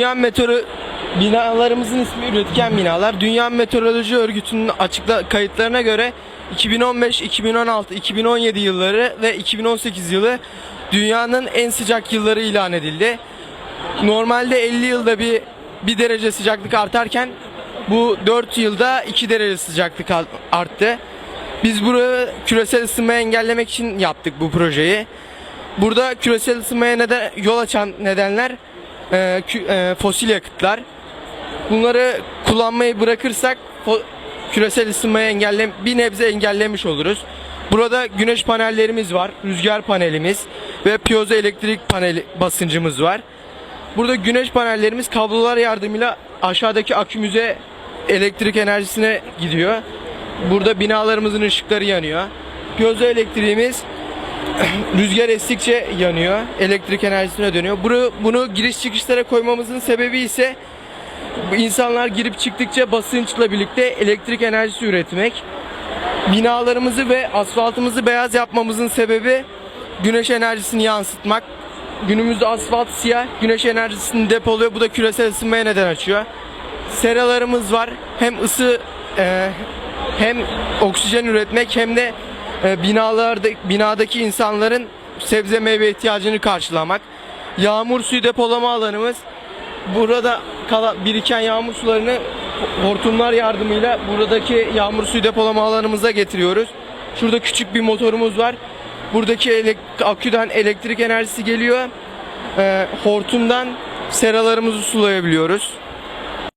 Dünya Meteoro binalarımızın ismi üretken binalar. Dünya Meteoroloji Örgütü'nün açıkla kayıtlarına göre 2015, 2016, 2017 yılları ve 2018 yılı dünyanın en sıcak yılları ilan edildi. Normalde 50 yılda bir bir derece sıcaklık artarken bu 4 yılda 2 derece sıcaklık arttı. Biz burayı küresel ısınmayı engellemek için yaptık bu projeyi. Burada küresel ısınmaya neden yol açan nedenler e, e, fosil yakıtlar. Bunları kullanmayı bırakırsak küresel ısınmayı engelle bir nebze engellemiş oluruz. Burada güneş panellerimiz var, rüzgar panelimiz ve piyozo elektrik paneli basıncımız var. Burada güneş panellerimiz kablolar yardımıyla aşağıdaki akümüze elektrik enerjisine gidiyor. Burada binalarımızın ışıkları yanıyor. Piyozo elektriğimiz rüzgar estikçe yanıyor. Elektrik enerjisine dönüyor. Bunu, bunu giriş çıkışlara koymamızın sebebi ise insanlar girip çıktıkça basınçla birlikte elektrik enerjisi üretmek. Binalarımızı ve asfaltımızı beyaz yapmamızın sebebi güneş enerjisini yansıtmak. Günümüzde asfalt siyah, güneş enerjisini depoluyor. Bu da küresel ısınmaya neden açıyor. Seralarımız var. Hem ısı e, hem oksijen üretmek hem de binalarda binadaki insanların sebze meyve ihtiyacını karşılamak. Yağmur suyu depolama alanımız burada kala, biriken yağmur sularını hortumlar yardımıyla buradaki yağmur suyu depolama alanımıza getiriyoruz. Şurada küçük bir motorumuz var. Buradaki elek- aküden elektrik enerjisi geliyor. Ee, hortumdan seralarımızı sulayabiliyoruz.